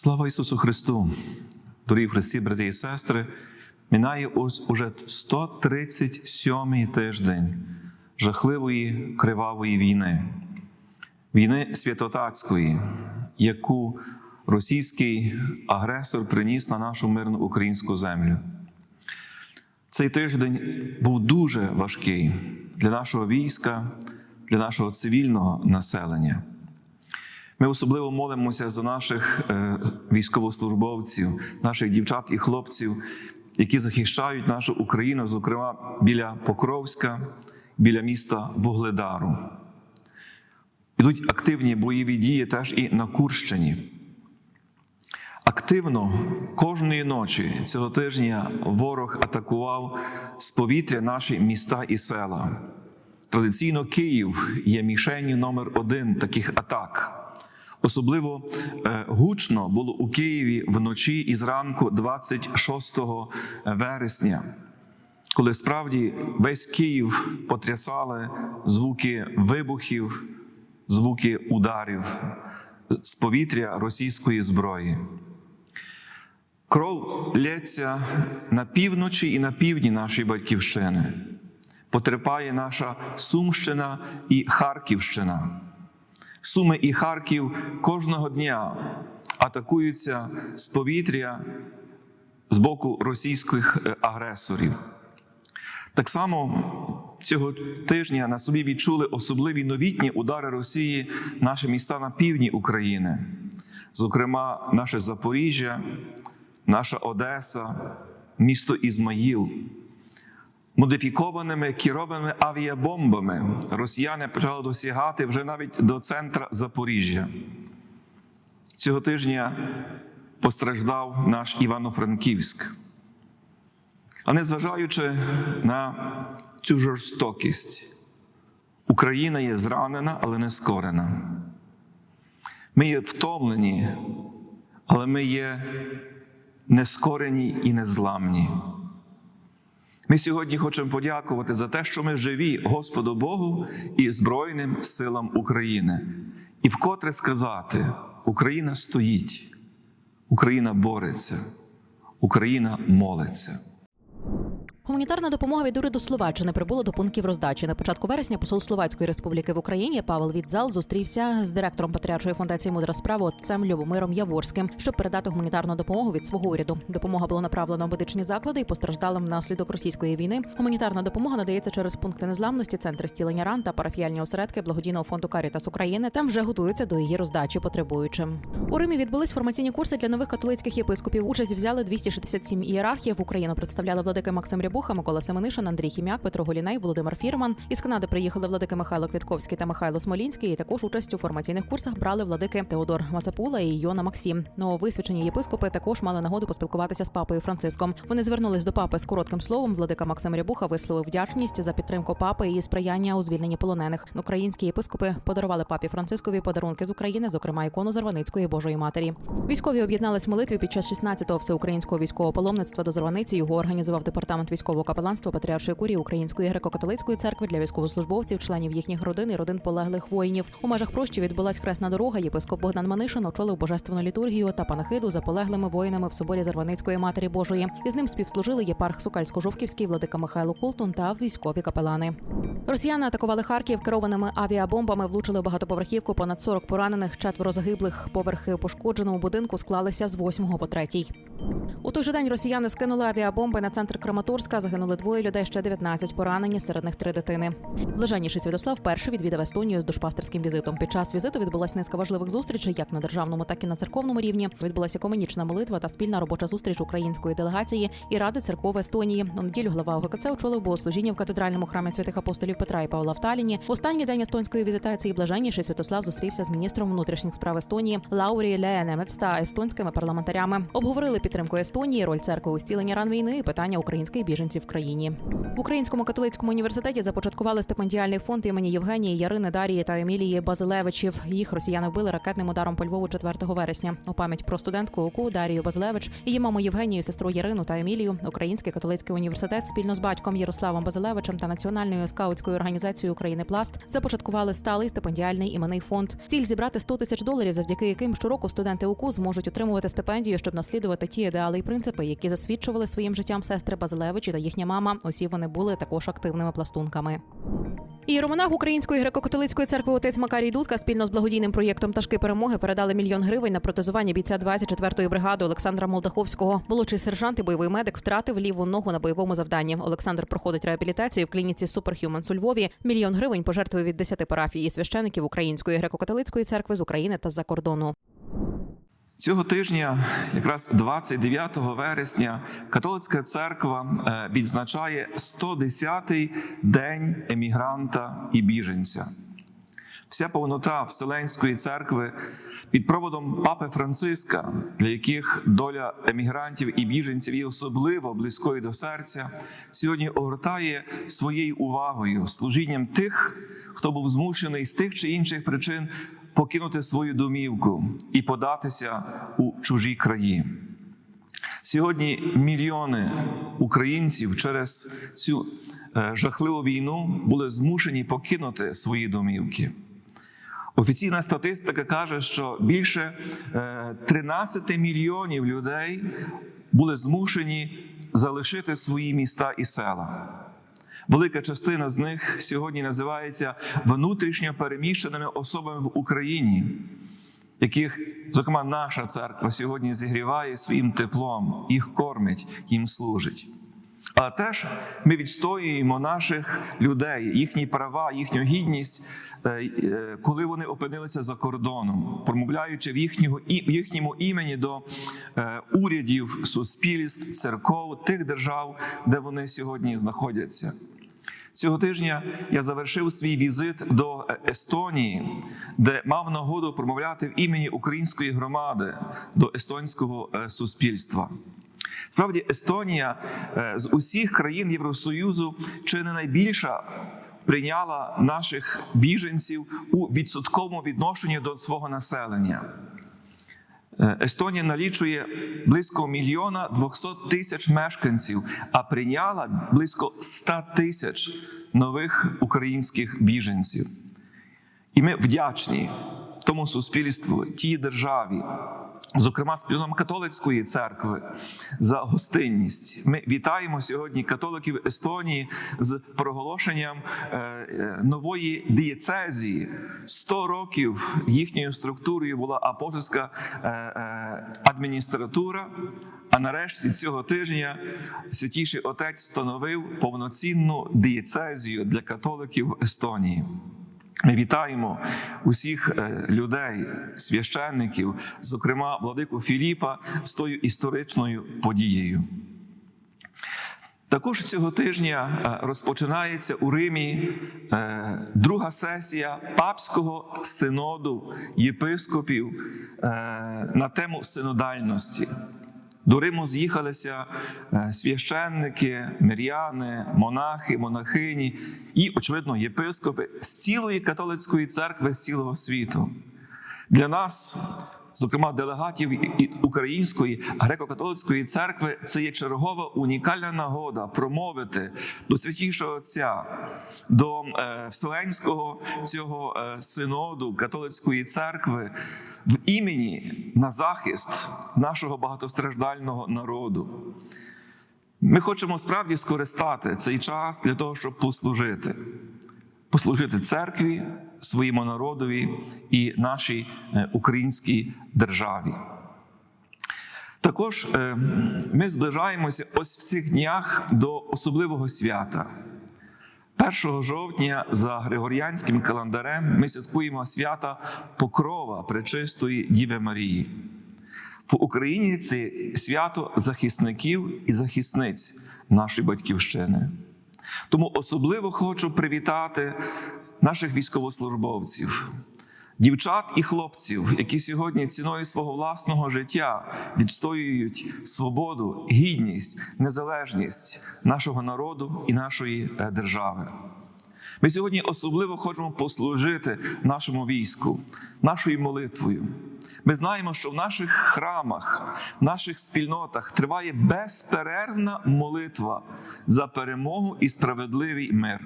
Слава Ісусу Христу! Дорогі Христі, брати і сестри, минає ось уже 137-й тиждень жахливої кривавої війни, війни святотатської, яку російський агресор приніс на нашу мирну українську землю. Цей тиждень був дуже важкий для нашого війська, для нашого цивільного населення. Ми особливо молимося за наших е, військовослужбовців, наших дівчат і хлопців, які захищають нашу Україну, зокрема біля Покровська, біля міста Вугледару. Ідуть активні бойові дії теж і на Курщині. Активно кожної ночі цього тижня ворог атакував з повітря наші міста і села. Традиційно Київ є мішенню номер один таких атак. Особливо е, гучно було у Києві вночі і зранку 26 вересня, коли справді весь Київ потрясали звуки вибухів, звуки ударів з повітря російської зброї. Кров лється на півночі і на півдні нашої батьківщини. Потерпає наша Сумщина і Харківщина. Суми і Харків кожного дня атакуються з повітря з боку російських е, агресорів. Так само цього тижня на собі відчули особливі новітні удари Росії наші міста на півдні України, зокрема, наше Запоріжжя, наша Одеса, місто Ізмаїл. Модифікованими керованими авіабомбами росіяни почали досягати вже навіть до центра Запоріжжя. Цього тижня постраждав наш Івано-Франківськ. А незважаючи на цю жорстокість, Україна є зранена, але не скорена. Ми є втомлені, але ми є нескорені і незламні. Ми сьогодні хочемо подякувати за те, що ми живі Господу Богу і Збройним силам України. І вкотре сказати: Україна стоїть, Україна бореться, Україна молиться. Гуманітарна допомога від уряду Словаччини прибула до пунктів роздачі. На початку вересня посол Словацької республіки в Україні Павел Відзал зустрівся з директором Патріаршої фундації Мудра справа отцем Любомиром Яворським, щоб передати гуманітарну допомогу від свого уряду. Допомога була направлена в медичні заклади і постраждалим внаслідок російської війни. Гуманітарна допомога надається через пункти незламності, центри стілення ран та парафіальні осередки благодійного фонду Карітас України. Там вже готуються до її роздачі потребуючим. У Римі відбулись формаційні курси для нових католицьких єпископів. Участь взяли 267 ієрархів. Україну представляли владики Максим Рябуха, Микола Семенишин, Андрій Хім'як, Петро Голіней, Володимир Фірман. Із Канади приїхали владики Михайло Квітковський та Михайло Смолінський. І також участь у формаційних курсах брали владики Теодор Мацапула і Йона Максим. Нововисвячені єпископи також мали нагоду поспілкуватися з папою Франциском. Вони звернулись до папи з коротким словом. Владика Максим Рябуха висловив вдячність за підтримку папи і сприяння у звільненні полонених. Українські єпископи подарували папі Францискові подарунки з України, зокрема ікону Зарваницької Божої Матері. Військові об'єднались в молитві під час 16-го всеукраїнського військового паломництва до Зарваниці. Його організував департамент військового капеланства Патріаршої курії Української греко-католицької церкви для військовослужбовців, членів їхніх родин і родин полеглих воїнів. У межах прощі відбулась хресна дорога. Єпископ Богдан Манишин очолив божественну літургію та панахиду за полеглими воїнами в соборі Зарваницької матері Божої. Із ним співслужили єпарх Сукальсько-Жовківський, владика Михайло Култун та військові капелани. Росіяни атакували Харків керованими авіабомбами, влучили багатоповерхівку. Понад 40 поранених, четверо загиблих. Поверхи у будинку склалися з 8 по 3. У той же день росіяни скинули авіабомби на центр Краматорська. Загинули двоє людей, ще 19 поранені, серед них три дитини. Блаженніший Святослав перший відвідав Естонію з душпастерським візитом. Під час візиту відбулася низка важливих зустрічей, як на державному, так і на церковному рівні. Відбулася комунічна молитва та спільна робоча зустріч української делегації і ради церков Естонії. У неділю глава ОГКЦ очолив богослужіння в катедральному храмі святих апостолів Петра і Павла в Таліні. Останній день естонської візитації блаженніший Святослав зустрівся з міністром внутрішніх справ Естонії Лаурі Леенемец та естонськими парламентарями. Обговорили підтримку Естонії, роль церкви у стіленні ран війни і питання українських біженців біженців в країні. В Українському католицькому університеті започаткували стипендіальний фонд імені Євгенії, Ярини, Дарії та Емілії Базилевичів. Їх росіяни вбили ракетним ударом по Львову 4 вересня. У пам'ять про студентку УКУ Дарію Базилевич, її маму Євгенію, сестру Ярину та Емілію. Український католицький університет спільно з батьком Ярославом Базилевичем та національною скаутською організацією України Пласт започаткували сталий стипендіальний іменний фонд. Ціль зібрати 100 тисяч доларів, завдяки яким щороку студенти УКУ зможуть отримувати стипендію, щоб наслідувати ті ідеали і принципи, які засвідчували своїм життям сестри Базилевичі та їхня мама. Усі вони були також активними пластунками. Іеромонах Української греко-католицької церкви отець Макарій Дудка спільно з благодійним проєктом Ташки перемоги передали мільйон гривень на протезування бійця 24-ї бригади Олександра Молдаховського. Молодший сержант і бойовий медик втратив ліву ногу на бойовому завданні. Олександр проходить реабілітацію в клініці Superhumans у Львові. Мільйон гривень пожертвує від 10 парафій і священиків Української греко-католицької церкви з України та з-за кордону. Цього тижня, якраз 29 вересня, католицька церква е, відзначає 110-й день емігранта і біженця. Вся повнота Вселенської церкви під проводом папи Франциска, для яких доля емігрантів і біженців є особливо близькою до серця, сьогодні огортає своєю увагою служінням тих, хто був змушений з тих чи інших причин покинути свою домівку і податися у чужі краї. Сьогодні мільйони українців через цю е, жахливу війну були змушені покинути свої домівки. Офіційна статистика каже, що більше е, 13 мільйонів людей були змушені залишити свої міста і села. Велика частина з них сьогодні називається внутрішньо переміщеними особами в Україні, яких, зокрема, наша церква сьогодні зігріває своїм теплом, їх кормить, їм служить. Але теж ми відстоюємо наших людей, їхні права, їхню гідність, е, е, коли вони опинилися за кордоном, промовляючи в їхнього їхньому імені до е, урядів, суспільств, церков, тих держав, де вони сьогодні знаходяться. Цього тижня я завершив свій візит до Естонії, де мав нагоду промовляти в імені української громади до естонського суспільства. Справді, Естонія е, з усіх країн Євросоюзу чи не найбільша прийняла наших біженців у відсотковому відношенні до свого населення. Е, Естонія налічує близько мільйона 200 тисяч мешканців, а прийняла близько 100 тисяч нових українських біженців. І ми вдячні тому суспільству, тій державі, зокрема спільнотам католицької церкви, за гостинність. Ми вітаємо сьогодні католиків Естонії з проголошенням е, е, нової дієцезії. 100 років їхньою структурою була апостольська е, адміністратура. А нарешті цього тижня святіший отець встановив повноцінну дієцезію для католиків Естонії. Ми вітаємо усіх е, людей, священників, зокрема владику Філіпа, з тою історичною подією. Також цього тижня е, розпочинається у Римі е, друга сесія папського синоду єпископів на тему синодальності. До Риму з'їхалися е, священники, миряни, монахи, монахині і, очевидно, єпископи з цілої католицької церкви з цілого світу. Для нас, зокрема, делегатів Української греко-католицької церкви, це є чергова унікальна нагода промовити до святішого Отця, до е, Вселенського цього е, синоду католицької церкви в імені на захист нашого багатостраждального народу. Ми хочемо справді скористати цей час для того, щоб послужити, послужити церкві, своєму народові і нашій е, українській державі. Також е, ми зближаємося ось в цих днях до особливого свята. 1 жовтня за Григоріанським календарем ми святкуємо свята Покрова Пречистої Діви Марії. В Україні це свято захисників і захисниць нашої батьківщини. Тому особливо хочу привітати наших військовослужбовців, дівчат і хлопців, які сьогодні ціною свого власного життя відстоюють свободу, гідність, незалежність нашого народу і нашої е, держави. Ми сьогодні особливо хочемо послужити нашому війську, нашою молитвою. Ми знаємо, що в наших храмах, в наших спільнотах триває безперервна молитва за перемогу і справедливий мир.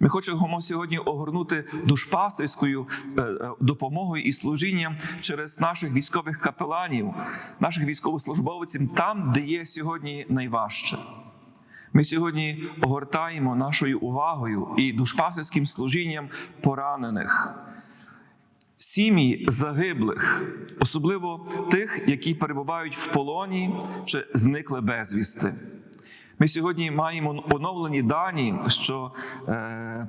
Ми хочемо сьогодні огорнути душпастерською е, е, допомогою і служінням через наших військових капеланів, наших військовослужбовців там, де є сьогодні найважче. Ми сьогодні огортаємо нашою увагою і душпастерським служінням поранених, сім'ї загиблих, особливо тих, які перебувають в полоні чи зникли безвісти. Ми сьогодні маємо оновлені дані, що е,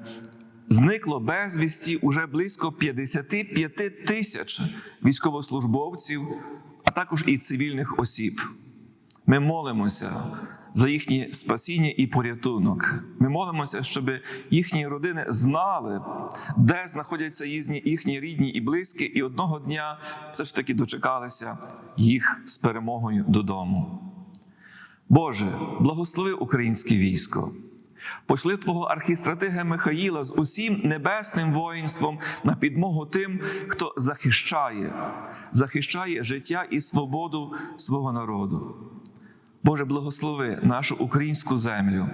зникло безвісті уже близько 55 тисяч військовослужбовців, а також і цивільних осіб. Ми молимося за їхнє спасіння і порятунок. Ми молимося, щоб їхні родини знали, де знаходяться їхні, їхні рідні і близькі, і одного дня все ж таки дочекалися їх з перемогою додому. Боже, благослови українське військо. Пошли Твого архістратига Михаїла з усім небесним воїнством на підмогу тим, хто захищає, захищає життя і свободу свого народу. Боже, благослови нашу українську землю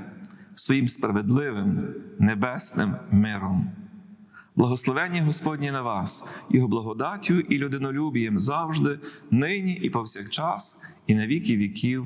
своїм справедливим небесним миром. Благословення Господнє на вас, Його благодаттю і людинолюбієм завжди, нині і повсякчас, і на віки віків.